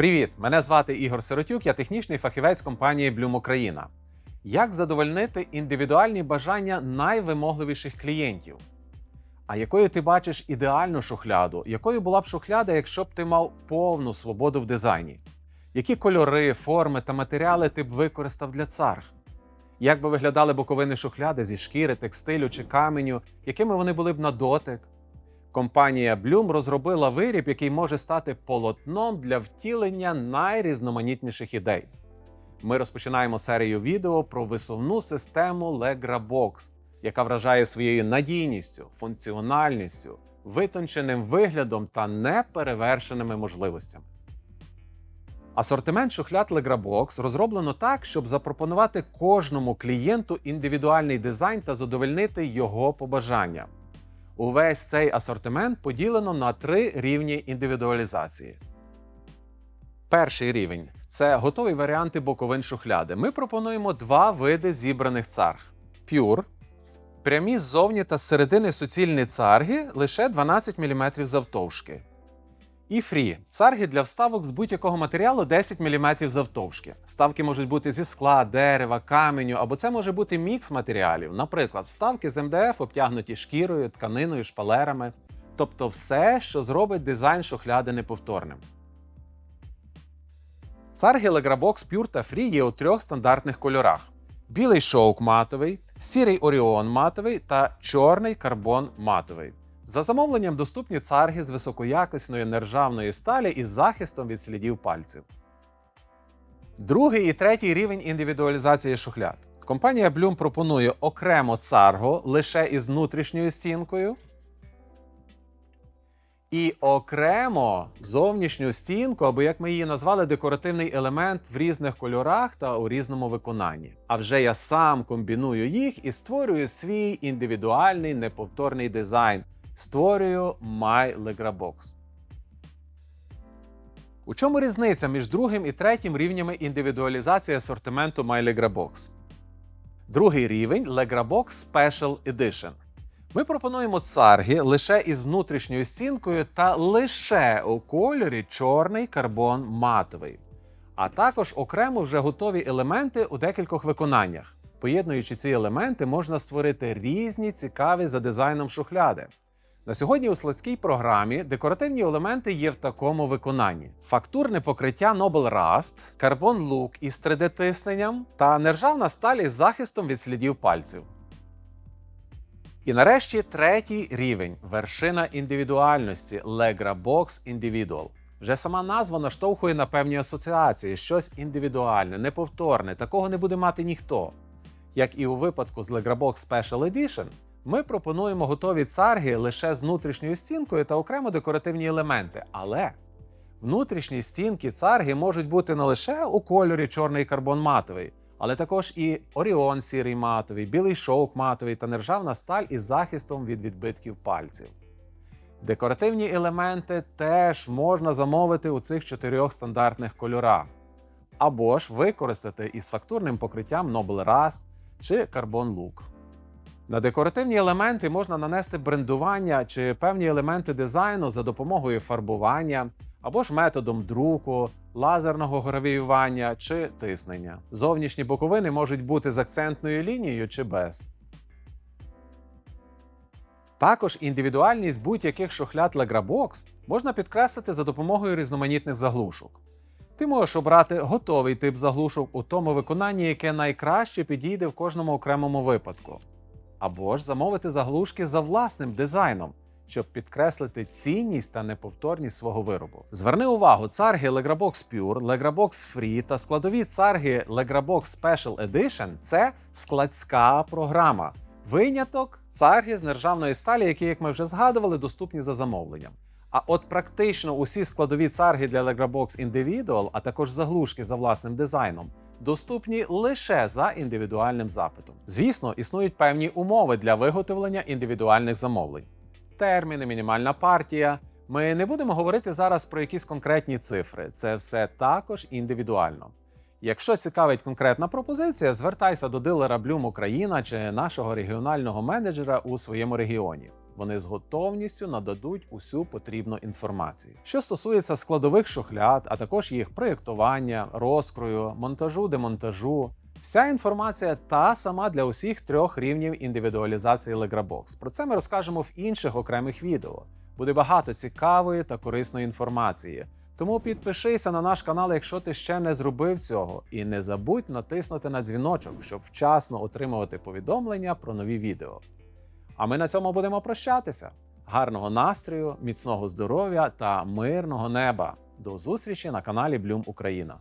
Привіт! Мене звати Ігор Сиротюк, я технічний фахівець компанії Bloom Україна. Як задовольнити індивідуальні бажання найвимогливіших клієнтів? А якою ти бачиш ідеальну шухляду? Якою була б шухляда, якщо б ти мав повну свободу в дизайні? Які кольори, форми та матеріали ти б використав для царг? Як би виглядали боковини шухляди зі шкіри, текстилю чи каменю, якими вони були б на дотик? Компанія Bloom розробила виріб, який може стати полотном для втілення найрізноманітніших ідей. Ми розпочинаємо серію відео про висувну систему Legra Box, яка вражає своєю надійністю, функціональністю, витонченим виглядом та неперевершеними можливостями. Асортимент шухляд Legra Box розроблено так, щоб запропонувати кожному клієнту індивідуальний дизайн та задовольнити його побажання. Увесь цей асортимент поділено на три рівні індивідуалізації. Перший рівень це готові варіанти боковин шухляди. Ми пропонуємо два види зібраних царг: Pure, прямі ззовні та з середини суцільні царги лише 12 мм завтовшки. І фрі царги для вставок з будь-якого матеріалу 10 мм завтовшки. Вставки можуть бути зі скла, дерева, каменю, або це може бути мікс матеріалів, наприклад, вставки з МДФ обтягнуті шкірою, тканиною, шпалерами. Тобто все, що зробить дизайн шухляди неповторним. Царги Legrabox Pure та Free є у трьох стандартних кольорах: білий шовк матовий, сірий оріон матовий та чорний карбон матовий. За замовленням доступні царги з високоякісної нержавної сталі із захистом від слідів пальців. Другий і третій рівень індивідуалізації шухляд. Компанія Bloom пропонує окремо царго лише із внутрішньою стінкою. І окремо зовнішню стінку, або як ми її назвали, декоративний елемент в різних кольорах та у різному виконанні. А вже я сам комбіную їх і створюю свій індивідуальний неповторний дизайн. Створюю My Legra Box. У чому різниця між другим і третім рівнями індивідуалізації асортименту My Legra Box? Другий рівень Legra Box Special Edition. Ми пропонуємо царги лише із внутрішньою стінкою та лише у кольорі чорний карбон матовий, а також окремо вже готові елементи у декількох виконаннях. Поєднуючи ці елементи, можна створити різні цікаві за дизайном шухляди. На сьогодні у складській програмі декоративні елементи є в такому виконанні: фактурне покриття Noble Rust, карбон лук із 3D-тисненням та нержавна сталь із захистом від слідів пальців. І нарешті третій рівень вершина індивідуальності Legra Box Individual. Вже сама назва наштовхує на певні асоціації, щось індивідуальне, неповторне, такого не буде мати ніхто. Як і у випадку з Legra Box Special Edition, ми пропонуємо готові царги лише з внутрішньою стінкою та окремо декоративні елементи. Але внутрішні стінки царги можуть бути не лише у кольорі чорний карбон матовий, але також і Оріон сірий матовий, білий шовк матовий та нержавна сталь із захистом від відбитків пальців. Декоративні елементи теж можна замовити у цих чотирьох стандартних кольорах, або ж використати із фактурним покриттям Noble Rust чи Carbon Look. На декоративні елементи можна нанести брендування чи певні елементи дизайну за допомогою фарбування або ж методом друку, лазерного гравіювання чи тиснення. Зовнішні боковини можуть бути з акцентною лінією чи без. Також індивідуальність будь-яких шухляд Legra Box можна підкреслити за допомогою різноманітних заглушок. Ти можеш обрати готовий тип заглушок у тому виконанні, яке найкраще підійде в кожному окремому випадку. Або ж замовити заглушки за власним дизайном, щоб підкреслити цінність та неповторність свого виробу. Зверни увагу, царги Legrabox Pure, Legrabox Free та складові царги Legrabox Special Edition це складська програма. Виняток царги з нержавної сталі, які, як ми вже згадували, доступні за замовленням. А от практично усі складові царги для Legrabox Individual, а також заглушки за власним дизайном, доступні лише за індивідуальним запитом. Звісно, існують певні умови для виготовлення індивідуальних замовлень. Терміни, мінімальна партія. Ми не будемо говорити зараз про якісь конкретні цифри. Це все також індивідуально. Якщо цікавить конкретна пропозиція, звертайся до дилера Bloom Україна чи нашого регіонального менеджера у своєму регіоні. Вони з готовністю нададуть усю потрібну інформацію. Що стосується складових шухляд, а також їх проєктування, розкрою, монтажу, демонтажу. Вся інформація та сама для усіх трьох рівнів індивідуалізації Legrabox. Про це ми розкажемо в інших окремих відео. Буде багато цікавої та корисної інформації. Тому підпишися на наш канал, якщо ти ще не зробив цього, і не забудь натиснути на дзвіночок, щоб вчасно отримувати повідомлення про нові відео. А ми на цьому будемо прощатися. Гарного настрою, міцного здоров'я та мирного неба. До зустрічі на каналі Блюм Україна.